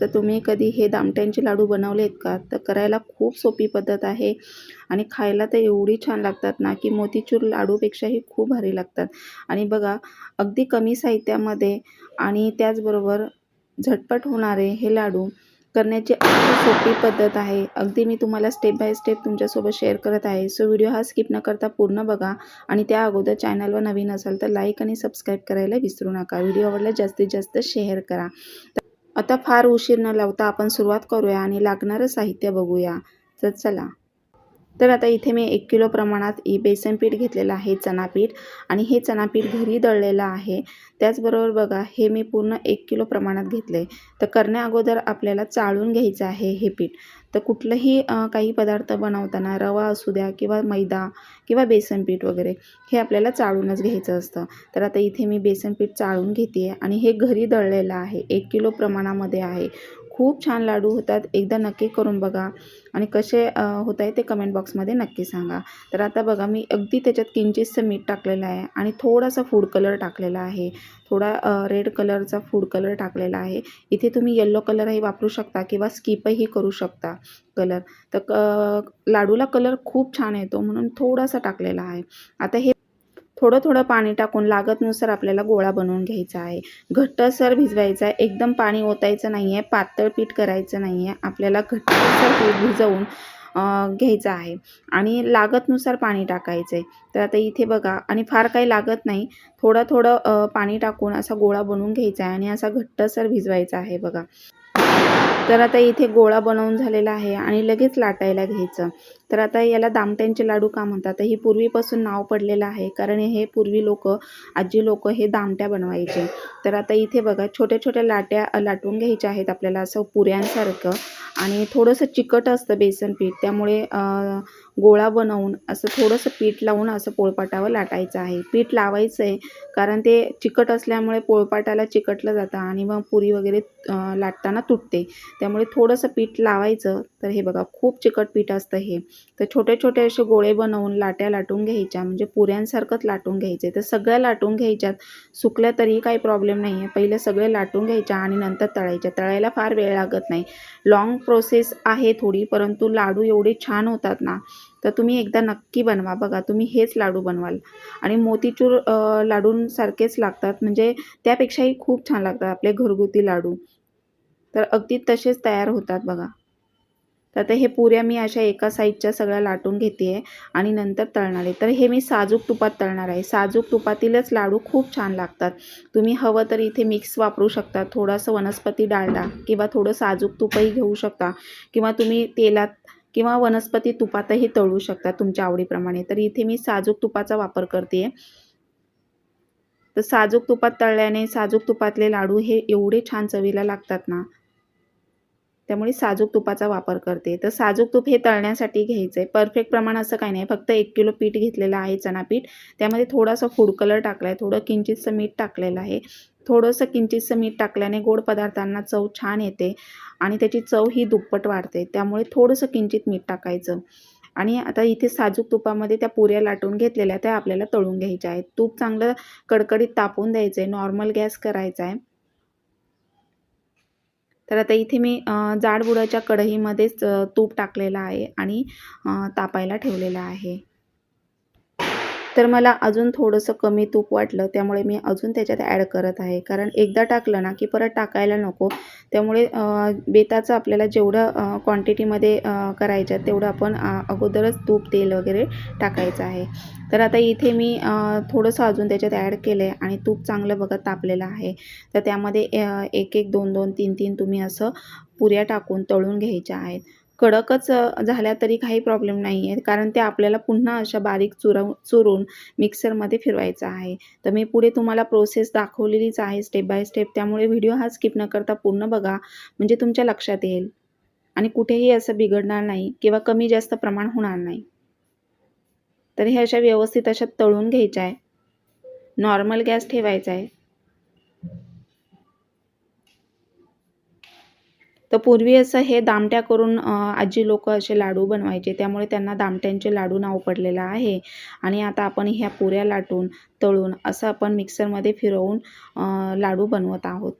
तर तुम्ही कधी हे दामट्यांचे लाडू बनवले आहेत का? तर करायला खूप सोपी पद्धत आहे आणि खायला तर एवढी छान लागतात ना की मोतीचूर लाडूपेक्षाही खूप भारी लागतात. आणि बघा अगदी कमी साहित्यामध्ये आणि त्याचबरोबर झटपट होणारे हे लाडू करण्याची अगदी सोपी पद्धत आहे. अगदी मी तुम्हाला स्टेप बाय स्टेप तुमच्यासोबत शेअर करत आहे. सो व्हिडिओ हा स्किप न करता पूर्ण बघा आणि त्या अगोदर चॅनलवर नवीन असाल तर लाईक आणि सबस्क्राईब करायला विसरू नका. व्हिडिओ आवडला जास्तीत जास्त शेअर करा. आता फार उशीर न लावता आपण सुरुवात करूया आणि लागणारं साहित्य बघूया. तर चला. तर आता इथे मी एक किलो प्रमाणात ई बेसन पीठ घेतलेलं आहे चणापीठ आणि हे चणापीठ घरी दळलेलं आहे. त्याचबरोबर बघा हे मी पूर्ण एक किलो प्रमाणात घेतलं आहे तर करण्या अगोदर आपल्याला चाळून घ्यायचं आहे हे पीठ. तर कुठलंही काही पदार्थ बनवताना रवा असू द्या किंवा मैदा किंवा बेसन पीठ वगैरे हे आपल्याला चाळूनच घ्यायचं असतं. तर आता इथे मी बेसन पीठ चाळून घेते आहे आणि हे घरी दळलेलं आहे. एक किलो प्रमाणामध्ये आहे. खूप छान लाडू होतात. एकदा नक्की करून बघा. आणि कसे होत आहे ते कमेंट बॉक्समध्ये नक्की सांगा. तर आता बघा मी अगदी त्याच्यात किंचितचं मीठ टाकलेलं आहे आणि थोडासा फूड कलर टाकलेला आहे. थोडा रेड कलरचा फूड कलर टाकलेला आहे. इथे तुम्ही येल्लो कलरही वापरू शकता किंवा स्किपही करू शकता कलर तर क लाडूला कलर खूप छान येतो म्हणून थोडासा टाकलेला आहे. आता हे थोडं थोडं पाणी टाकून लागतनुसार आपल्याला गोळा बनवून घ्यायचा आहे. घट्टसर भिजवायचा आहे. एकदम पाणी ओतायचं नाही आहे पातळ पीठ करायचं नाही आहे आपल्याला घट्टसर पीठ भिजवून घ्यायचं आहे. आणि लागतनुसार पाणी टाकायचं आहे तर आता इथे बघा. आणि फार काही लागत नाही. थोडं थोडं पाणी टाकून असा गोळा बनवून घ्यायचा आहे आणि असा घट्टसर भिजवायचा आहे बघा. तर आता इथे गोळा बनवून झालेला आहे आणि लगेच लाटायला घ्यायचं. तर आता याला दामट्यांचे लाडू का म्हणतात? तर ही पूर्वीपासून नाव पडलेलं आहे. कारण हे पूर्वी लोक आजी लोक हे दामट्या बनवायचे. तर आता इथे बघा छोट्या छोट्या लाट्या लाटून घ्यायच्या आहेत आपल्याला असं पुऱ्यांसारखं. आणि थोडंसं चिकट असतं बेसन पीठ. त्यामुळे गोळा बनवून असं थोडंसं पीठ लावून असं पोळपाटावर लाटायचं आहे. पीठ लावायचं आहे कारण ते चिकट असल्यामुळे पोळपाटाला चिकटलं जातं आणि मग पुरी वगैरे लाटताना तुटते. त्यामुळे थोडंसं पीठ लावायचं. तर हे बघा खूप चिकट पीठ असतं हे. तर छोटे छोटे असे गोळे बनवून लाट्या लाटून घ्यायच्या म्हणजे पुऱ्यांसारखंच लाटून घ्यायचे. तर सगळ्या लाटून घ्यायच्यात. सुकल्या तरीही काही प्रॉब्लेम नाही आहे पहिले सगळे लाटून घ्यायच्या आणि नंतर तळायच्या. तळायला फार वेळ लागत नाही. लॉंग प्रोसेस आहे थोडी परंतु लाडू एवढे छान होतात ना तर तुम्ही एकदा नक्की बनवा. बघा तुम्ही हेच लाडू बनवाल. आणि मोतीचूर लाडूंसारखेच लागतात. म्हणजे त्यापेक्षाही खूप छान लागतात आपले घरगुती लाडू. तर अगदी तसेच तयार होतात बघा. तर आता हे पुऱ्या मी अशा एका साईडच्या सगळ्या लाटून घेते आहे आणि नंतर तळणार आहे. तर हे मी साजूक तुपात तळणार आहे. साजूक तुपातीलच लाडू खूप छान लागतात. तुम्ही हवं तर इथे मिक्स वापरू शकता. थोडंसं वनस्पती डालडा किंवा थोडं साजूक तुपही घेऊ शकता किंवा तुम्ही तेलात किंवा वनस्पती तुपातही तळू शकता तुमच्या आवडीप्रमाणे. तर इथे मी साजूक तुपाचा वापर करते तर साजूक तुपात तळल्याने साजूक तुपातले लाडू हे एवढे छान चवीला लागतात ना त्यामुळे साजूक तुपाचा वापर करते. तर साजूक तूप हे तळण्यासाठी घ्यायचं आहे परफेक्ट प्रमाण असं काही नाही. फक्त एक किलो पीठ घेतलेलं आहे चणा पीठ त्यामध्ये थोडासा फूड कलर टाकला आहे थोडं किंचितसं मीठ टाकलेलं आहे. थोडंसं किंचितसं मीठ टाकल्याने गोड पदार्थांना चव छान येते आणि त्याची चव ही दुप्पट वाढते. त्यामुळे थोडंसं किंचित मीठ टाकायचं. आणि आता इथे साजूक तुपामध्ये त्या पुऱ्या लाटून घेतलेल्या त्या आपल्याला तळून घ्यायच्या आहेत. तूप चांगलं कडकडीत तापून द्यायचं आहे नॉर्मल गॅस करायचा आहे तर आता इथे मी जाड बुडाच्या कढईमध्येच तूप टाकलेलं आहे आणि तापायला ठेवलेलं आहे. तर मला अजून थोडंसं कमी तूप वाटलं त्यामुळे मी अजून त्याच्यात ॲड करत आहे. कारण एकदा टाकलं ना की परत टाकायला नको. त्यामुळे बेताचं आपल्याला जेवढं क्वांटिटीमध्ये करायचं तेवढं आपण अगोदरच तूप तेल वगैरे टाकायचं आहे. तर आता इथे मी थोडंसं अजून त्याच्यात ॲड केलं आहे आणि तूप चांगलं बघत तापलेलं आहे. तर त्यामध्ये एक एक दोन दोन तीन तीन तुम्ही असं पुऱ्या टाकून तळून घ्यायच्या आहेत. कडकच झाल्या तरी काही प्रॉब्लेम नाही आहे कारण ते आपल्याला पुन्हा अशा बारीक चुरव चुरून मिक्सरमध्ये फिरवायचं आहे. तर मी पुढे तुम्हाला प्रोसेस दाखवलेलीच आहे स्टेप बाय स्टेप. त्यामुळे व्हिडिओ हा स्किप न करता पूर्ण बघा. म्हणजे तुमच्या लक्षात येईल. आणि कुठेही असं बिघडणार नाही किंवा कमी जास्त प्रमाण होणार नाही. तर हे अशा व्यवस्थित अशा तळून घ्यायच्या आहे. नॉर्मल गॅस ठेवायचा आहे. तर पूर्वी असं हे दामट्या करून आजी लोक असे लाडू बनवायचे. त्यामुळे त्यांना दामट्यांचे लाडू नाव पडलेलं आहे. आणि आता आपण ह्या पुऱ्या लाटून तळून असं आपण मिक्सरमध्ये फिरवून लाडू बनवत आहोत.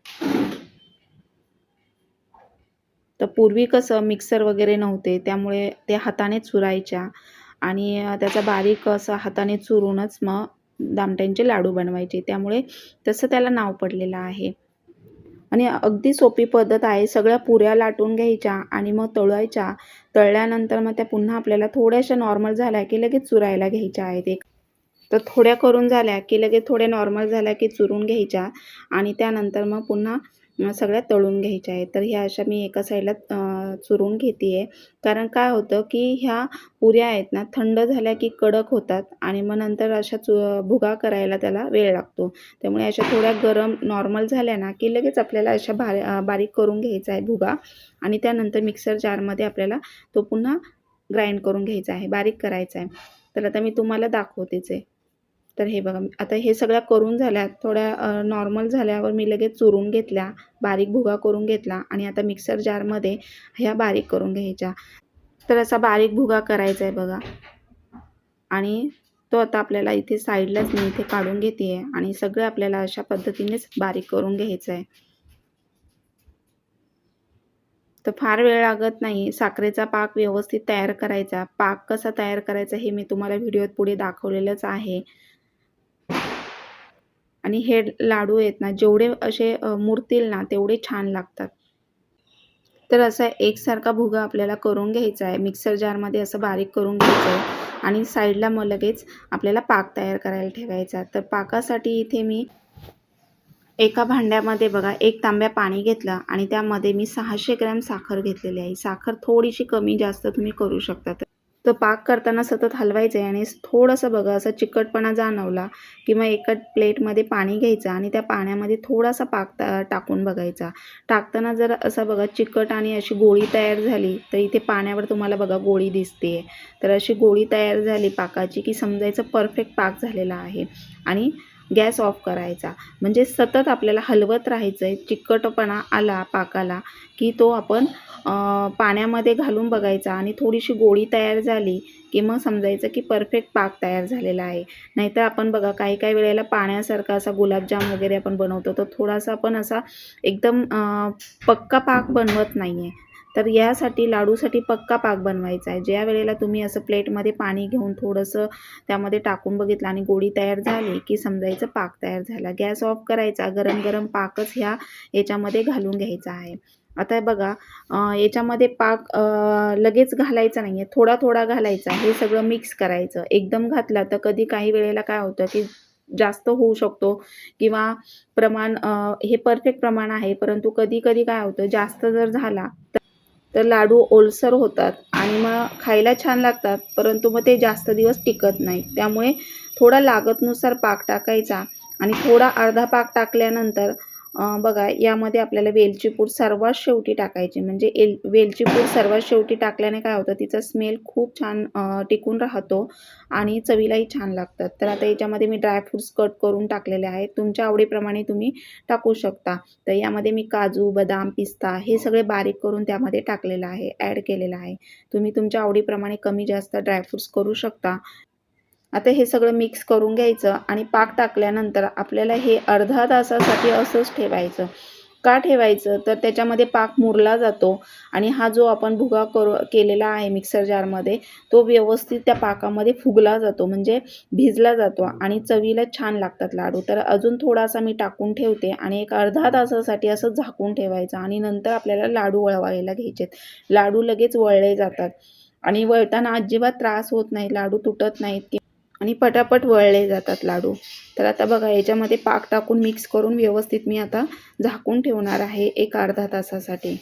तर पूर्वी कसं मिक्सर वगैरे नव्हते. त्यामुळे ते हाताने चुरायच्या. आणि त्याचा बारीक असा हाताने चुरूनच मग दामट्यांचे लाडू बनवायचे. त्यामुळे तसं त्याला नाव पडलेलं आहे. आणि अगदी सोपी पद्धत आहे. सगळ्या पुऱ्या लाटून घ्यायच्या आणि मग तळायच्या. तळल्यानंतर मग त्या पुन्हा आपल्याला थोड्याशा नॉर्मल झाल्या की लगेच चुरायला घ्यायच्या आहेत एक. तर थोड्या करून झाल्या की लगेच थोड्या नॉर्मल झाल्या की चुरून घ्यायच्या आणि त्यानंतर मग पुन्हा सगळ्या तळून घ्यायच्या आहेत. तर ह्या अशा मी एका साईडला चुरून घेते आहे कारण काय होतं की ह्या पुऱ्या आहेत ना थंड झाल्या की कडक होतात आणि मग नंतर अशा चु भुगा करायला त्याला वेळ लागतो. त्यामुळे अशा थोड्या गरम नॉर्मल झाल्या ना की लगेच आपल्याला अशा बारी बारीक करून घ्यायचा आहे भुगा आणि त्यानंतर मिक्सर जारमध्ये आपल्याला तो पुन्हा ग्राइंड करून घ्यायचा आहे बारीक करायचा आहे. तर आता मी तुम्हाला दाखवतेच आहे. तर हे बघा आता हे सगळ्या करून झाल्या थोड्या नॉर्मल झाल्यावर मी लगेच चुरून घेतल्या बारीक भुगा करून घेतला आणि आता मिक्सर जारमध्ये ह्या बारीक करून घ्यायच्या. तर असा बारीक भुगा करायचा आहे बघा. आणि तो आता आपल्याला इथे साईडलाच मी इथे काढून घेते आहे आणि सगळं आपल्याला अशा पद्धतीनेच बारीक करून घ्यायचं आहे तर फार वेळ लागत नाही साखरेचा पाक व्यवस्थित तयार करायचा. पाक कसा तयार करायचा हे मी तुम्हाला व्हिडिओत पुढे दाखवलेलंच आहे. आणि हे लाडू आहेत ना जेवढे असे मुरतील ना तेवढे छान लागतात. तर असा एकसारखा भुगा आपल्याला करून घ्यायचा आहे. मिक्सर जारमध्ये असं बारीक करून घ्यायचं आहे आणि साईडला मग लगेच आपल्याला पाक तयार करायला ठेवायचा तर पाकासाठी इथे मी एका भांड्यामध्ये बघा एक तांब्या पाणी घेतलं आणि त्यामध्ये मी सहाशे ग्रॅम साखर घेतलेली आहे. साखर थोडीशी कमी जास्त तुम्ही करू शकता. तर पाक करताना सतत हलवायचं आहे आणि थोडंसं बघा असं चिकटपणा जाणवला किंवा एका प्लेटमध्ये पाणी घ्यायचं आणि त्या पाण्यामध्ये थोडासा पाक टाकून बघायचा. टाकताना जर असं बघा चिकट आणि अशी गोळी तयार झाली तर इथे पाण्यावर तुम्हाला बघा गोळी दिसते तर अशी गोळी तयार झाली पाकाची की समजायचं परफेक्ट पाक झालेला आहे. आणि गॅस ऑफ करायचा. म्हणजे सतत आपल्याला हलवत राहायचं आहे चिकटपणा आला पाकाला की तो आपण पाण्यामध्ये घालून बघायचा आणि थोडीशी गोळी तयार झाली की मग समजायचं की परफेक्ट पाक तयार झालेला आहे. नाहीतर आपण बघा काही काही वेळेला पाण्यासारखा असा गुलाबजाम वगैरे आपण बनवतो तर थोडासा आपण असा एकदम पक्का पाक बनवत नाही आहे तर यासाठी लाडूसाठी पक्का पाक बनवायचा आहे. ज्या वेळेला तुम्ही असं प्लेटमध्ये पाणी घेऊन थोडंसं त्यामध्ये टाकून बघितलं आणि गोळी तयार झाली की समजायचं पाक तयार झाला. गॅस ऑफ करायचा. गरम गरम पाकच ह्या याच्यामध्ये घालून घ्यायचा आहे. आता बघा याच्यामध्ये पाक लगेच घालायचा नाही आहे थोडा थोडा घालायचा. हे सगळं मिक्स करायचं. एकदम घातला तर कधी काही वेळेला काय होतं की जास्त होऊ शकतो किंवा प्रमाण हे परफेक्ट प्रमाण आहे. परंतु कधी कधी काय होतं जास्त जर झाला तर लाडू ओलसर होतात आणि मग खायला छान लागतात परंतु मग ते जास्त दिवस टिकत नाही त्यामुळे थोडा लागतनुसार पाक टाकायचा आणि थोडा अर्धा पाक टाकल्यानंतर बघा यामध्ये आपल्याला वेलची पूड सर्वात शेवटी टाकायची. म्हणजे एल वेलची पूड सर्वात शेवटी टाकल्याने काय होतं तिचा स्मेल खूप छान टिकून राहतो आणि चवीलाही छान लागतात. तर आता याच्यामध्ये मी ड्रायफ्रूट्स कट करून टाकलेले आहेत. तुमच्या आवडीप्रमाणे तुम्ही टाकू शकता. तर यामध्ये मी काजू बदाम पिस्ता हे सगळे बारीक करून त्यामध्ये टाकलेलं आहे ॲड केलेलं आहे. तुम्ही तुमच्या आवडीप्रमाणे कमी जास्त ड्रायफ्रूट्स करू शकता. आता हे सगळं मिक्स करून घ्यायचं आणि पाक टाकल्यानंतर आपल्याला हे अर्धा तासासाठी असंच ठेवायचं. का ठेवायचं? तर त्याच्यामध्ये पाक मुरला जातो आणि हा जो आपण भुगा करू केलेला आहे मिक्सर जारमध्ये तो व्यवस्थित त्या पाकामध्ये फुगला जातो म्हणजे भिजला जातो आणि चवीला छान लागतात लाडू. तर अजून थोडासा मी टाकून ठेवते आणि एक अर्धा तासासाठी असं झाकून ठेवायचं आणि नंतर आपल्याला लाडू वळवायला घ्यायचेत. लाडू लगेच वळले जातात आणि वळताना अजिबात त्रास होत नाही लाडू तुटत नाहीत. आणि पटापट वळले जातात लाडू. तर आता बघा याच्यामध्ये पाक टाकून मिक्स करून व्यवस्थित मी आता झाकून ठेवणार आहे एक अर्धा तासासाठी.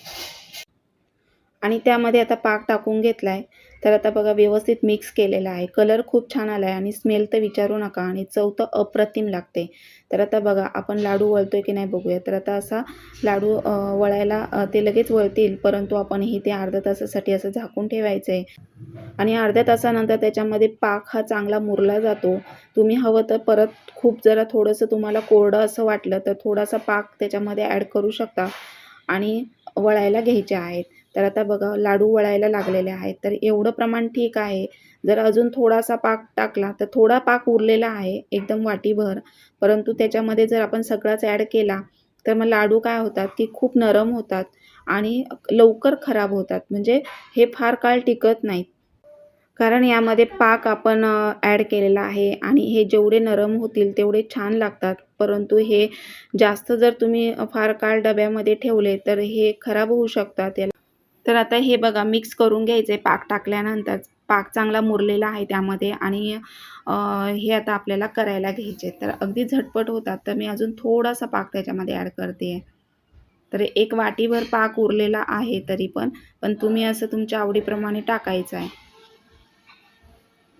आणि त्यामध्ये आता पाक टाकून घेतला आहे तर आता बघा व्यवस्थित मिक्स केलेला आहे. कलर खूप छान आला आहे आणि स्मेल तर विचारू नका आणि चव तर अप्रतिम लागते. तर आता बघा आपण लाडू वळतोय की नाही बघूया. तर आता असा लाडू वळायला ते लगेच वळतील. परंतु आपण ही ते अर्ध्या तासासाठी असं झाकून ठेवायचं आहे आणि अर्ध्या तासानंतर त्याच्यामध्ये पाक हा चांगला मुरला जातो. तुम्ही हवं तर परत खूप जरा थोडंसं तुम्हाला कोरडं असं वाटलं तर थोडासा पाक त्याच्यामध्ये ॲड करू शकता. आणि वळायला घ्यायचे आहेत. तर आता बघा लाडू वळायला लागलेले आहेत. तर एवढं प्रमाण ठीक आहे. जर अजून थोडासा पाक टाकला तर थोडा पाक उरलेला आहे एकदम वाटीभर. परंतु त्याच्यामध्ये जर आपण सगळाच ॲड केला तर मग लाडू काय होतात? की खूप नरम होतात आणि लवकर खराब होतात. म्हणजे हे फार काळ टिकत नाहीत. कारण यामध्ये पाक आपण ॲड केलेला आहे आणि हे जेवढे नरम होतील तेवढे छान लागतात. परंतु हे जास्त जर तुम्ही फार काळ डब्यामध्ये ठेवले तर हे खराब होऊ शकतात. याला तर आता हे बघा मिक्स करून घ्यायचं आहे पाक टाकल्यानंतर पाक चांगला मुरलेला आहे त्यामध्ये आणि हे आता आपल्याला करायला घ्यायचे तर अगदी झटपट होतात. तर मी अजून थोडासा पाक त्याच्यामध्ये ॲड करते. आहे तर एक वाटीभर पाक उरलेला आहे तरी पण पण तुम्ही असं तुमच्या आवडीप्रमाणे टाकायचं आहे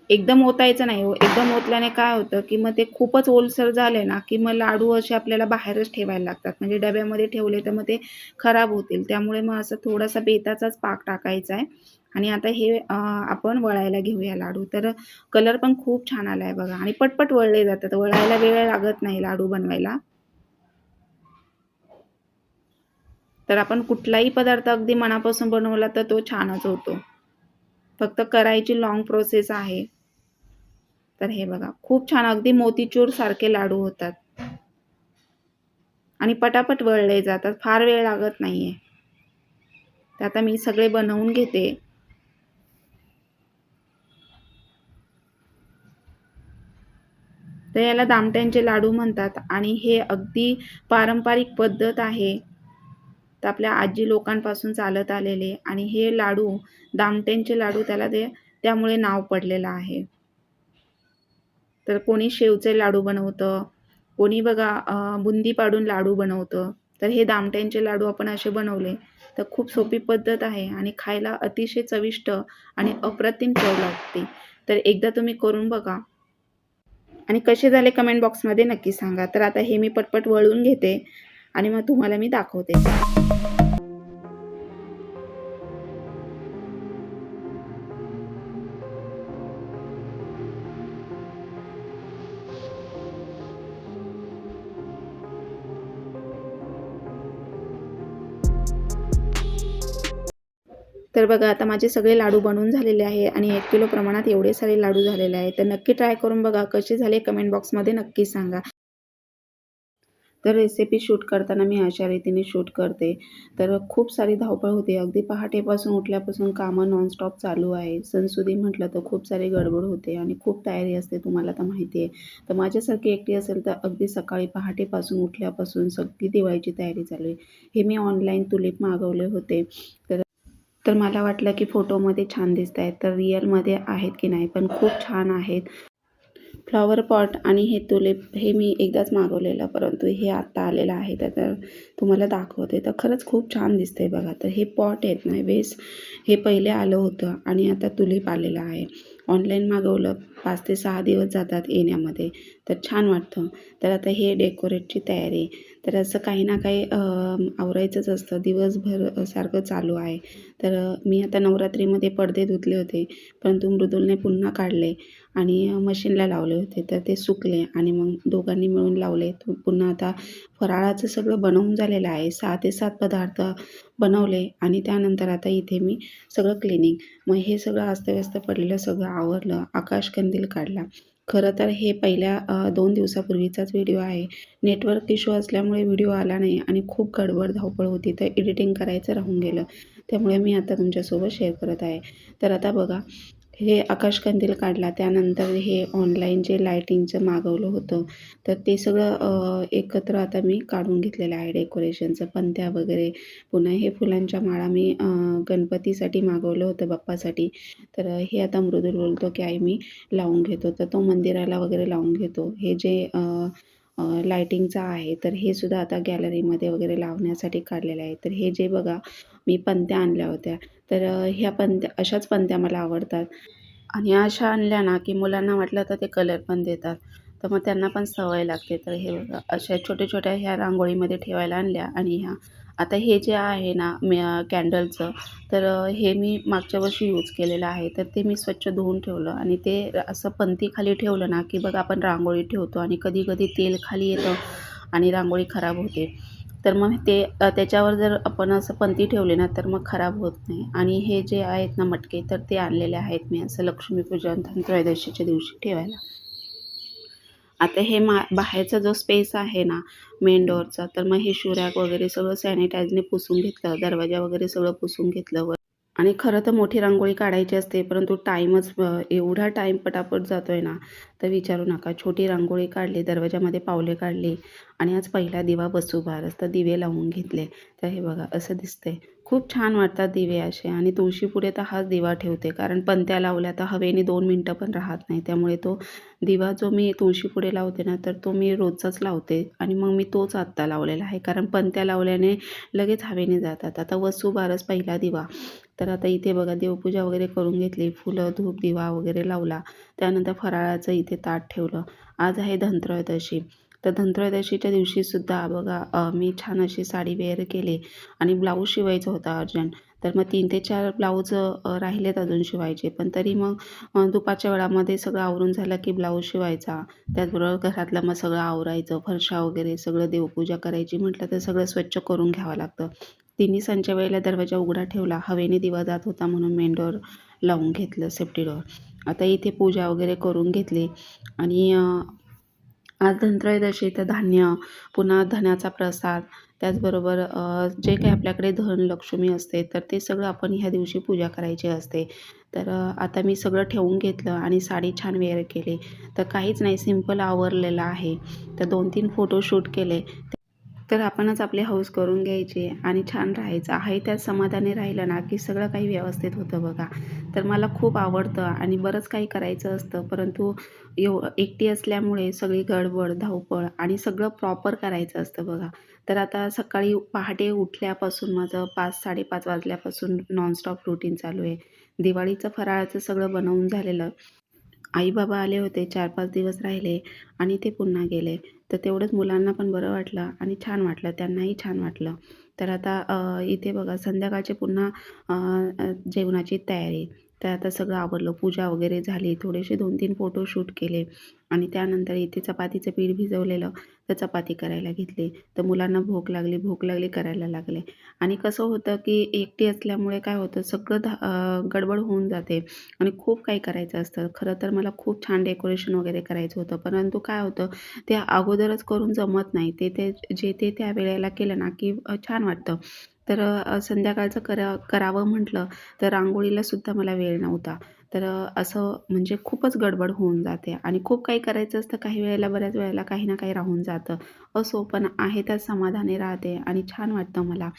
एकदम ओतायचं नाही हो. एकदम ओतल्याने काय होतं की मग ते खूपच ओलसर झाले ना की मग लाडू असे आपल्याला बाहेरच ठेवायला लागतात. म्हणजे डब्यामध्ये ठेवले तर मग ते खराब होतील. त्यामुळे मग असं थोडासा बेताचाच पाक टाकायचा आहे. आणि आता हे आपण वळायला घेऊया लाडू. तर कलर पण खूप छान आला आहे बघा. आणि पटपट वळले जातात. वळायला वेळ लागत नाही लाडू बनवायला. तर आपण कुठलाही पदार्थ अगदी मनापासून बनवला तर तो छानच होतो. फक्त करायची लॉंग प्रोसेस आहे. तर हे बघा खूप छान. अगदी मोतीचूर सारखे लाडू होतात. आणि पटापट वळले जातात. फार वेळ लागत नाहीये. तर आता मी सगळे बनवून घेते. तर याला दामट्यांचे लाडू म्हणतात आणि हे अगदी पारंपरिक पद्धत आहे. तर आपल्या आजी लोकांपासून चालत आलेले आणि हे लाडू दामट्यांचे लाडू त्याला ते त्यामुळे नाव पडलेलं आहे. तर कोणी शेवचे लाडू बनवतं कोणी बघा बुंदी पाडून लाडू बनवतं तर हे दामट्यांचे लाडू आपण असे बनवले तर खूप सोपी पद्धत आहे आणि खायला अतिशय चविष्ट आणि अप्रतिम चव लागते. तर एकदा तुम्ही करून बघा. आणि कसे झाले कमेंट बॉक्समध्ये नक्की सांगा. तर आता हे मी पटपट वळून घेते आणि मग तुम्हाला मी दाखवते. तर बघा आता माझे सगळे लाडू बनवून झालेले आहे आणि एक किलो प्रमाणात एवढे सारे लाडू झालेले आहे. तर नक्की ट्राय करून बघा कसे झाले कमेंट बॉक्समध्ये नक्की सांगा. तर रेसिपी शूट करताना मी अशा रीतीने शूट करते. तर खूप सारी धावपळ होते. अगदी पहाटेपासून उठल्यापासून कामं नॉनस्टॉप चालू आहे. सणसुदी म्हटलं तर खूप सारी गडबड होते आणि खूप तयारी असते तुम्हाला तर माहिती आहे. तर माझ्यासारखी एकटी असेल तर अगदी सकाळी पहाटेपासून उठल्यापासून सगळी दिवाळीची तयारी चालू आहे. हे मी ऑनलाईन तुलीप मागवले होते. तर तर मला वाटलं की फोटोमध्ये छान दिसत आहेत तर रिअलमध्ये आहेत की नाही पण खूप छान आहेत. फ्लॉवर पॉट आणि हे तुलिप हे मी एकदाच मागवलेलं परंतु हे आत्ता आलेलं आहे तर तुम्हाला दाखवते. तर खरंच खूप छान दिसते बघा. तर हे पॉट आहेत ना वेस हे पहिले आलं होतं आणि आता तुलिप आलेलं आहे. ऑनलाईन मागवलं पाच ते सहा दिवस जातात येण्यामध्ये. तर छान वाटतं. तर आता हे डेकोरेटची तयारी तर असं काही ना काही आवरायचंच असतं. दिवसभर सारखं चालू आहे. तर मी आता नवरात्रीमध्ये पडदे धुतले होते परंतु मृदुलने पुन्हा काढले आणि मशीनला लावले होते. तर ते सुकले आणि मग दोघांनी मिळून लावले. पुन्हा आता फराळाचं सगळं बनवून झालेलं आहे. सहा ते सात पदार्थ बनवले आणि त्यानंतर आता इथे मी सगळं क्लिनिंग मग हे सगळं अस्तव्यस्त पडलेलं सगळं आवरलं. आकाशकंदील काढला. खरं तर हे पहिल्या दोन दिवसापूर्वीचाच व्हिडिओ आहे. नेटवर्क इश्यू असल्यामुळे व्हिडिओ आला नाही आणि खूप गडबड धावपळ होती. तर एडिटिंग करायचं राहून गेलं. त्यामुळे मी आता तुमच्यासोबत शेअर करत आहे. तर आता बघा हे आकाशकंदील काढला. त्यानंतर हे ऑनलाईन जे लायटिंगचं मागवलं होतं तर ते सगळं एकत्र आता मी काढून घेतलेलं आहे डेकोरेशनचं पंत्या वगैरे पुन्हा हे फुलांच्या माळा मी गणपतीसाठी मागवलं होतं बाप्पासाठी. तर हे आता मृदुल बोलतो की आई मी लावून घेतो. तर तो मंदिराला वगैरे लावून घेतो. हे जे लायटिंगचं आहे तर हे सुद्धा आता गॅलरीमध्ये वगैरे लावण्यासाठी काढलेलं आहे. तर हे जे बघा मी पंत्या आणल्या होत्या. तर ह्या पंत्या अशाच पंत्या मला आवडतात. आणि अशा आणल्या ना की मुलांना वाटलं तर ते कलर पण देतात. तर मग त्यांना पण सवय लागते. तर हे बघा अशा छोट्या छोट्या ह्या रांगोळीमध्ये ठेवायला आणल्या आणि ह्या आता हे जे आहे ना मी कॅन्डलचं तर हे मी मागच्या वर्षी यूज केलेलं आहे. तर ते मी स्वच्छ धुवून ठेवलं आणि ते असं पंथीखाली ठेवलं ना की बघा आपण रांगोळी ठेवतो आणि कधी कधी तेल खाली येतं आणि रांगोळी खराब होते. तर मग ते त्याच्यावर जर आपण असं पंथी ठेवली ना तर मग खराब होत नाही. आणि हे जे आहेत ना मटके तर ते आणलेले आहेत मी असं लक्ष्मीपूजन धनत्रयोदशीच्या दिवशी ठेवायला. आता हे मा बाहेरचा जो स्पेस आहे ना मेन डोअरचा तर मग हे शुरॅक वगैरे सगळं सॅनिटाईजने पुसून घेतलं दरवाजा वगैरे सगळं पुसून घेतलं आणि खरं तर मोठी रांगोळी काढायची असते परंतु टाईमच एवढा टाईम पटापट जातो आहे ना तर विचारू नका. छोटी रांगोळी काढली दरवाजामध्ये पावले काढली आणि आज पहिला दिवा बसू भारस तर दिवे लावून घेतले. तर हे बघा असं दिसतंय. खूप छान वाटतात दिवे असे. आणि तुळशीपुढे तर हाच दिवा ठेवते. कारण पंत्या लावल्या तर हवेने दोन मिनटं पण राहत नाही. त्यामुळे तो दिवा जो मी तुळशीपुढे लावते ना तर तो मी रोजचाच लावते. आणि मग मी तोच आत्ता लावलेला आहे. कारण पंत्या लावल्याने लगेच हवेने जातात. आता वसू बारस पहिला दिवा. तर आता इथे बघा देवपूजा वगैरे करून घेतली. फुलं धूप दिवा वगैरे लावला. त्यानंतर फराळाचं इथे ताट ठेवलं. आज आहे धनत्रयोदशी. तर धनत्रयोदशीच्या दिवशीसुद्धा बघा मी छान अशी साडी वेअर केली आणि ब्लाऊज शिवायचं होता अर्जंट. तर मग तीन ते चार ब्लाऊज राहिलेत अजून शिवायचे. पण तरी मग दुपारच्या वेळामध्ये सगळं आवरून झालं की ब्लाऊज शिवायचा. त्याचबरोबर घरातलं मग सगळं आवरायचं फरशा वगैरे सगळं देवपूजा करायची म्हटलं तर सगळं स्वच्छ करून घ्यावं लागतं. तिन्ही सांच्या वेळेला दरवाजा उघडा ठेवला. हवेने दिवा जात होता म्हणून मेन डोअर लावून घेतलं सेफ्टी डोअर. आता इथे पूजा वगैरे करून घेतली. आणि आज धनत्रयोदशी तर धान्य पुन्हा धनाचा प्रसाद त्याचबरोबर जे काही आपल्याकडे धन लक्ष्मी असते तर ते सगळं आपण ह्या दिवशी पूजा करायची असते. तर आता मी सगळं ठेवून घेतलं आणि साडी छान वेअर केली. तर काहीच नाही सिंपल आवरलेलं आहे. तर दोन तीन फोटो शूट केले. तर आपणच आपली हौस करून घ्यायची आणि छान राहायचं. आहे त्यात समाधानी राहिलं ना की सगळं काही व्यवस्थित होतं बघा. तर मला खूप आवडतं आणि बरंच काही करायचं असतं परंतु एव एकटी असल्यामुळे सगळी गडबड धावपळ आणि सगळं प्रॉपर करायचं असतं बघा. तर आता सकाळी पहाटे उठल्यापासून माझं पाच साडेपाच वाजल्यापासून नॉनस्टॉप रुटीन चालू आहे. दिवाळीचं फराळाचं सगळं बनवून झालेलं. आई बाबा आले होते चार पाच दिवस राहिले आणि ते पुन्हा गेले. तर तेवढंच मुलांना पण बरं वाटलं आणि छान वाटलं त्यांनाही छान वाटलं. तर आता इथे बघा संध्याकाळचे पुन्हा जेवणाची तयारी. तर आता सगळं आवरलं. पूजा वगैरे झाली. थोडेसे दोन तीन फोटो शूट केले. आणि त्यानंतर इथे चपातीचं पीठ भिजवलेलं. तर चपाती करायला घेतली. तर मुलांना भूक लागली. भूक लागली करायला लागले. आणि कसं होतं की एकटी असल्यामुळे काय होतं सगळं धा गडबड होऊन जाते. आणि खूप काही करायचं असतं. खरं तर मला खूप छान डेकोरेशन वगैरे करायचं होतं. परंतु काय होतं ते अगोदरच करून जमत नाही. ते ते जे ते त्या वेळेला केलं ना की छान वाटतं. तर संध्याकाळचं करा करावं म्हटलं तर रांगोळीलासुद्धा मला वेळ नव्हता. तर असं म्हणजे खूपच गडबड होऊन जाते आणि खूप काही करायचं असतं काही वेळेला बऱ्याच वेळेला काही ना काही राहून जातं. असो पण आहे त्यात समाधानी राहते आणि छान वाटतं मला.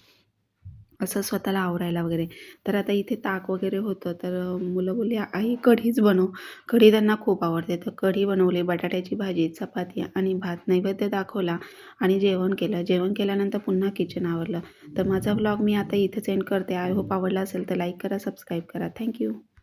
असं स्वतःला आवरायला वगैरे. तर आता इथे ताक वगैरे होतं तर मुलं बोलली आई कढीच बनव. कढी त्यांना खूप आवडते. तर कढी बनवली बटाट्याची भाजी चपाती आणि भात नैवेद्य दाखवला आणि जेवण केलं. जेवण केल्यानंतर पुन्हा किचन आवरलं. तर माझा ब्लॉग मी आता इथेच एंड करते. आय होप आवडला असेल तर लाईक करा सबस्क्राईब करा. थँक्यू